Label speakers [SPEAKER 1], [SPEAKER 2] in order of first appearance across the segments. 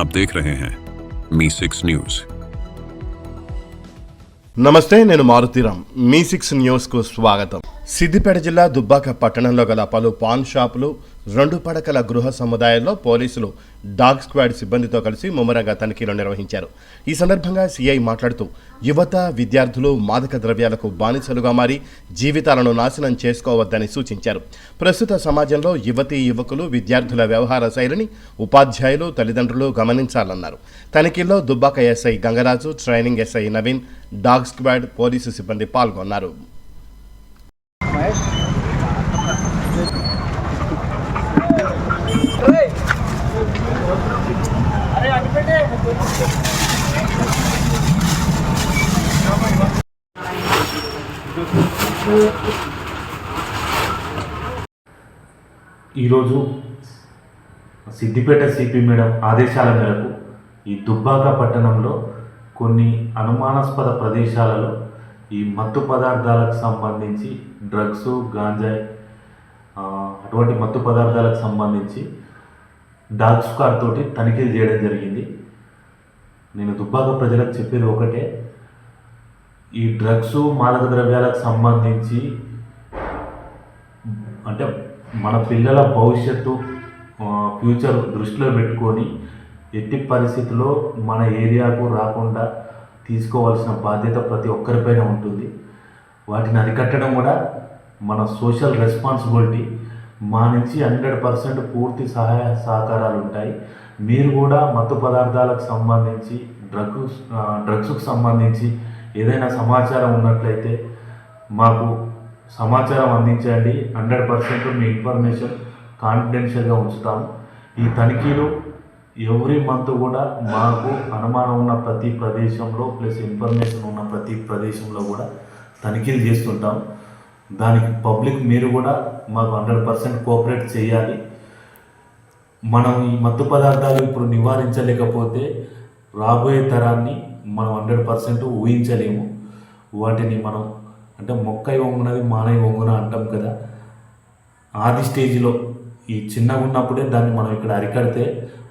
[SPEAKER 1] आप देख रहे हैं मी सिक्स न्यूज
[SPEAKER 2] నమస్తే నేను మారుతీరామ్ మీ సిక్స్ న్యూస్కు స్వాగతం సిద్దిపేట జిల్లా దుబ్బాక పట్టణంలో గల పలు పాన్ షాపులు రెండు పడకల గృహ సముదాయాల్లో పోలీసులు డాగ్ స్క్వాడ్ సిబ్బందితో కలిసి ముమ్మరంగా తనిఖీలు నిర్వహించారు. ఈ సందర్భంగా సీఐ మాట్లాడుతూ యువత విద్యార్థులు మాదక ద్రవ్యాలకు బానిసలుగా మారి జీవితాలను నాశనం చేసుకోవద్దని సూచించారు. ప్రస్తుత సమాజంలో యువతీ యువకులు విద్యార్థుల వ్యవహార శైలిని ఉపాధ్యాయులు తల్లిదండ్రులు గమనించాలన్నారు. తనిఖీల్లో Dubbaka SI Gangaraju training SI Naveen dog squad police సిబ్బంది పాల్గొన్నారు.
[SPEAKER 3] ఈరోజు సిద్దిపేట సిపి మేడం ఆదేశాల మేరకు ఈ దుబ్బాక పట్టణంలో కొన్ని అనుమానాస్పద ప్రదేశాలలో ఈ మత్తు పదార్థాలకు సంబంధించి డ్రగ్స్ గాంజాయి అటువంటి మత్తు పదార్థాలకు సంబంధించి డాగ్ స్క్వాడ్ తోటి తనిఖీలు చేయడం జరిగింది. నేను దుబ్బాక ప్రజలకు చెప్పేది ఒకటే ఈ డ్రగ్స్ మాదక ద్రవ్యాలకు సంబంధించి అంటే మన పిల్లల భవిష్యత్తు ఫ్యూచర్ దృష్టిలో పెట్టుకొని ఎట్టి పరిస్థితుల్లో మన ఏరియాకు రాకుండా తీసుకోవాల్సిన బాధ్యత ప్రతి ఒక్కరిపైన ఉంటుంది. వాటిని అరికట్టడం కూడా మన సోషల్ రెస్పాన్సిబిలిటీ మా నుంచి హండ్రెడ్ పర్సెంట్ పూర్తి సహాయ సహకారాలు ఉంటాయి. మీరు కూడా మత్తు పదార్థాలకు సంబంధించి డ్రగ్స్ డ్రగ్స్కు సంబంధించి ఏదైనా సమాచారం ఉన్నట్లయితే మాకు సమాచారం అందించండి. హండ్రెడ్ పర్సెంట్ మీ ఇన్ఫర్మేషన్ కాన్ఫిడెన్షియల్గా ఉంచుతాము. ఈ తనిఖీలు ఎవ్రీ మంత్ కూడా మాకు అనుమానం ఉన్న ప్రతి ప్రదేశంలో ప్లస్ ఇన్ఫర్మేషన్ ఉన్న ప్రతి ప్రదేశంలో కూడా తనిఖీలు చేస్తుంటాం. దానికి పబ్లిక్ మీరు కూడా మాకు హండ్రెడ్ పర్సెంట్ కోఆపరేట్ చేయాలి. మనం ఈ మత్తు పదార్థాలు ఇప్పుడు నివారించలేకపోతే రాబోయే తరాన్ని మనం హండ్రెడ్ పర్సెంట్ ఊహించలేము. వాటిని మనం అంటే మొక్కై వంగునది మానై వంగున అంటాం కదా. ఆది స్టేజ్లో ఈ చిన్నగా ఉన్నప్పుడే దాన్ని మనం ఇక్కడ అరికడితే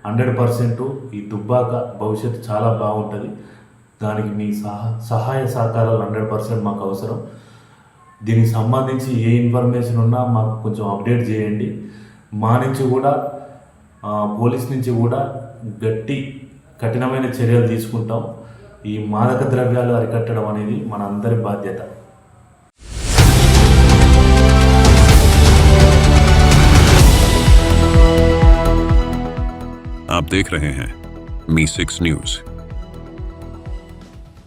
[SPEAKER 3] హండ్రెడ్ పర్సెంట్ ఈ దుబ్బాక భవిష్యత్తు చాలా బాగుంటుంది. దానికి మీ సహా సహాయ సహకారాలు హండ్రెడ్ పర్సెంట్ మాకు అవసరం. దీనికి సంబంధించి ఏ ఇన్ఫర్మేషన్ ఉన్నా మాకు కొంచెం అప్డేట్ చేయండి. మా నుంచి కూడా పోలీస్ నుంచి కూడా గట్టి కఠినమైన చర్యలు తీసుకుంటాం. ఈ మాదక ద్రవ్యాలు అరికట్టడం అనేది మన అందరి బాధ్యత
[SPEAKER 1] आप देख रहे हैं मी सिक्स न्यूज